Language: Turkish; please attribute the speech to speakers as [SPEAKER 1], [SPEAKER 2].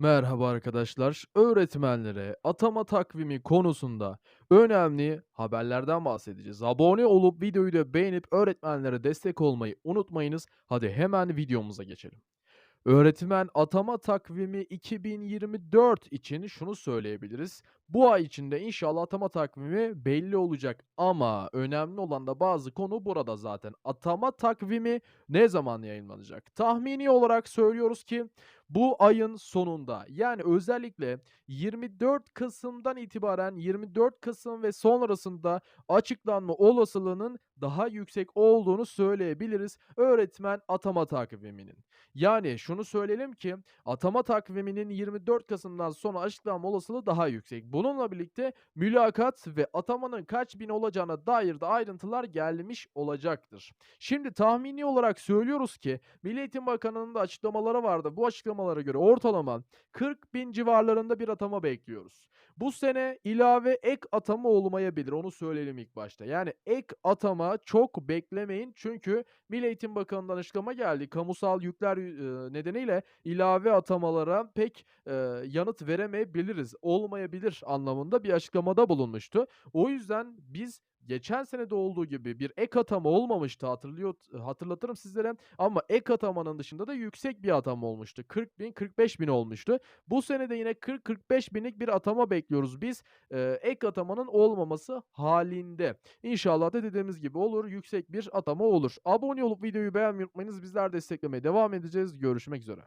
[SPEAKER 1] Merhaba arkadaşlar. Öğretmenlere atama takvimi konusunda önemli haberlerden bahsedeceğiz. Abone olup videoyu da beğenip öğretmenlere destek olmayı unutmayınız. Hadi hemen videomuza geçelim. Öğretmen atama takvimi 2024 için şunu söyleyebiliriz. Bu ay içinde inşallah atama takvimi belli olacak ama önemli olan da bazı konu burada zaten. Atama takvimi ne zaman yayınlanacak? Tahmini olarak söylüyoruz ki bu ayın sonunda yani özellikle 24 Kasım'dan itibaren 24 Kasım ve sonrasında açıklanma olasılığının daha yüksek olduğunu söyleyebiliriz öğretmen atama takviminin. Yani şunu söyleyelim ki atama takviminin 24 Kasım'dan sonra açıklanma olasılığı daha yüksek. Bununla birlikte mülakat ve atamanın kaç bin olacağına dair de ayrıntılar gelmiş olacaktır. Şimdi tahmini olarak söylüyoruz ki Milli Eğitim Bakanı'nın da açıklamaları vardı. Bu açıklamalara göre ortalama 40 bin civarlarında bir atama bekliyoruz. Bu sene ilave ek atama olmayabilir. Onu söyleyelim ilk başta. Yani ek atama çok beklemeyin. Çünkü Milli Eğitim Bakanı'ndan açıklama geldi. Kamusal yükler eee, nedeniyle ilave atamalara pek eee, yanıt veremeyebiliriz. Olmayabilir anlamında bir açıklamada bulunmuştu. O yüzden biz geçen senede olduğu gibi bir ek atama olmamıştı hatırlıyor hatırlatırım sizlere ama ek atamanın dışında da yüksek bir atama olmuştu. 40 bin 45 bin olmuştu. Bu sene de yine 40-45 binlik bir atama bekliyoruz biz eee, ek atamanın olmaması halinde. İnşallah da dediğimiz gibi olur. Yüksek bir atama olur. Abone olup videoyu beğenmeyi unutmayınız. Bizler desteklemeye devam edeceğiz. Görüşmek üzere.